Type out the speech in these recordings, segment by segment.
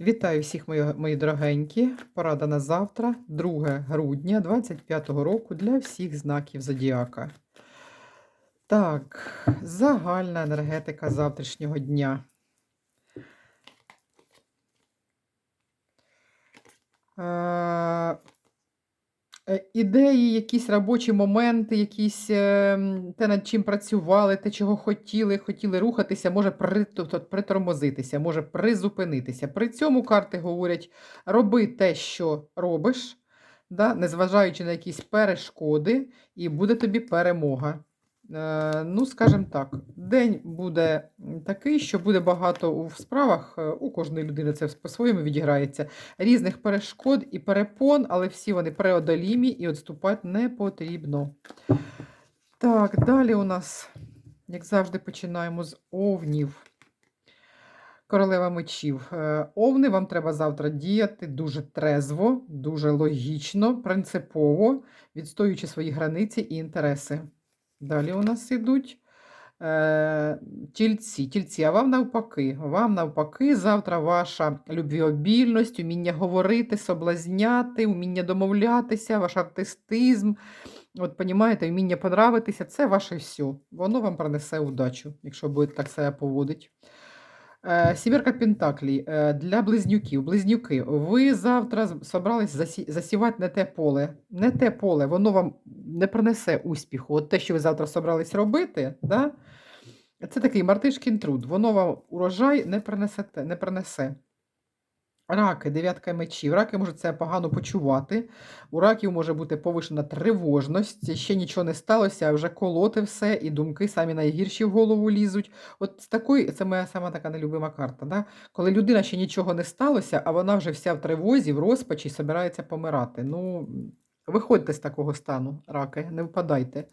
Вітаю всіх мої, мої дорогенькі. Порада на завтра, 2 грудня 25-го року для всіх знаків Зодіака. Так, загальна енергетика завтрашнього дня. Е, Ідеї, якісь робочі моменти, якісь е, те, над чим працювали, те, чого хотіли, хотіли рухатися, може притормозитися, може призупинитися. При цьому карти говорять: роби те, що робиш, да, незважаючи на якісь перешкоди, і буде тобі перемога. Е, ну, скажімо так, день буде такий, що буде багато у- справах, е, у кожної людини це по-своєму відіграється різних перешкод і перепон, але всі вони преодолімі і відступати не потрібно. Так, далі у нас, як завжди, починаємо з овнів. Королева мечів. Е, Овни, вам треба завтра діяти дуже трезво, дуже логічно, принципово, відстоюючи свої границі і інтереси. Далі у нас ідуть е, тільці. Тільці, а вам навпаки. Вам навпаки, завтра ваша любвіобільність, уміння говорити, соблазняти, уміння домовлятися, ваш артистизм. От, понімаєте, вміння понравитися це ваше все. Воно вам принесе удачу, якщо будете так себе поводити. Е, Сімірка Пентаклій е, для близнюків. Близнюки, ви завтра собрались засі... засівати не те поле. Не те поле, воно вам не принесе успіху. От те, що ви завтра собрались робити, да? це такий мартишкін труд. Воно вам урожай не принесе. Не принесе. Раки, дев'ятка мечів. Раки можуть це погано почувати. У раків може бути повишена тривожність, ще нічого не сталося, а вже колоти все, і думки самі найгірші в голову лізуть. От з такої, це моя сама така нелюбима карта. Да? Коли людина ще нічого не сталося, а вона вже вся в тривозі, в розпачі, собирається помирати. Ну, виходьте з такого стану, раки, не впадайте.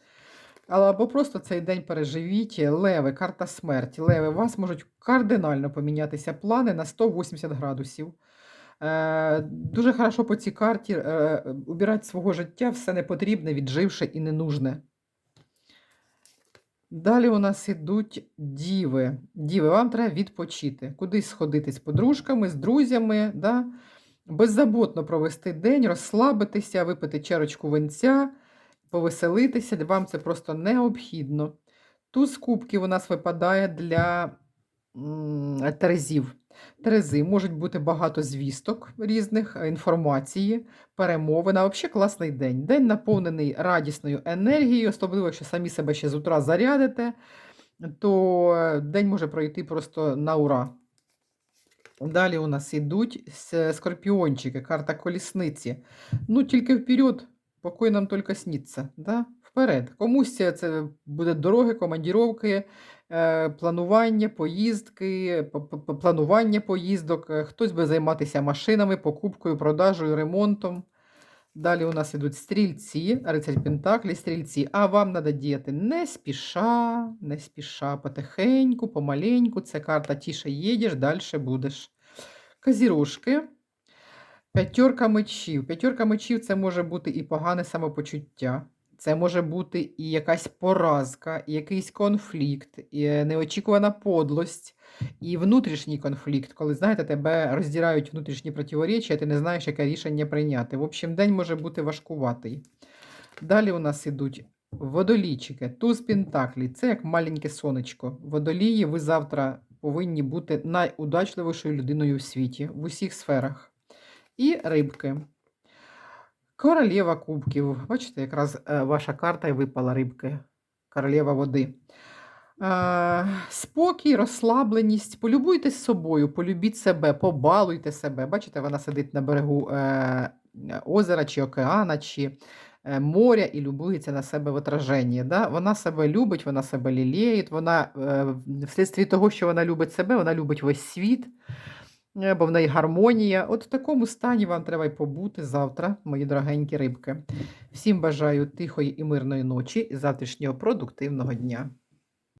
Або просто цей день переживіть. Леви, карта смерті. Леви, у вас можуть кардинально помінятися плани на 180 градусів. Е, дуже хорошо по цій карті е, убирати свого життя все непотрібне, відживше і ненужне. Далі у нас ідуть діви. Діви, вам треба відпочити, кудись сходити з подружками, з друзями, да? Беззаботно провести день, розслабитися, випити чарочку винця, повеселитися. Вам це просто необхідно. Туз кубків у нас випадає для терезів. Терези можуть бути багато звісток різних, е, інформації, перемовин. А взагалі класний день. День наповнений радісною енергією, особливо, якщо самі себе ще з утра зарядите, то е, день може пройти просто на ура. Далі у нас йдуть скорпіончики, карта колісниці. Ну, тільки вперед, покой нам тільки сніться. Да? Вперед. Комусь це- це буде дороги, командіровки, е, планування, поїздки, планування поїздок. е, Хтось буде займатися машинами, покупкою, продажею, ремонтом. Далі у нас ідуть стрільці, рицарь Пентаклі, стрільці. А вам треба діяти не спіша, не спіша, потихеньку, помаленьку. Це карта тіше їдеш, далі будеш. Козірожки. П'ятерка мечів. П'ятерка мечів це може бути і погане самопочуття. Це може бути і якась поразка, і якийсь конфлікт, і е, неочікувана подлость, і внутрішній конфлікт, коли, знаєте, тебе роздірають внутрішні противоречия, ти не знаєш, яке рішення прийняти. В общем, день може бути важкуватий. Далі у нас ідуть водолійчики, туз пентаклі. Це як маленьке сонечко. Водолії, ви завтра повинні бути найудачливішою людиною в світі в усіх сферах. І рибки. Королева кубків. Бачите, якраз е, ваша карта і випала рибки. Королева води. Е, спокій, розслабленість. Полюбуйтесь собою, полюбіть себе, побалуйте себе. Бачите, вона сидить на берегу е, озера чи океана, чи моря і любується на себе в отраженні. Да? Вона себе любить, вона себе ліліє, вона вслідстві того, що вона любить себе, вона любить весь світ. Е, Бо в неї гармонія. От в такому стані вам треба й побути завтра, мої дорогенькі рибки. Всім бажаю тихої і мирної ночі і завтрашнього продуктивного дня.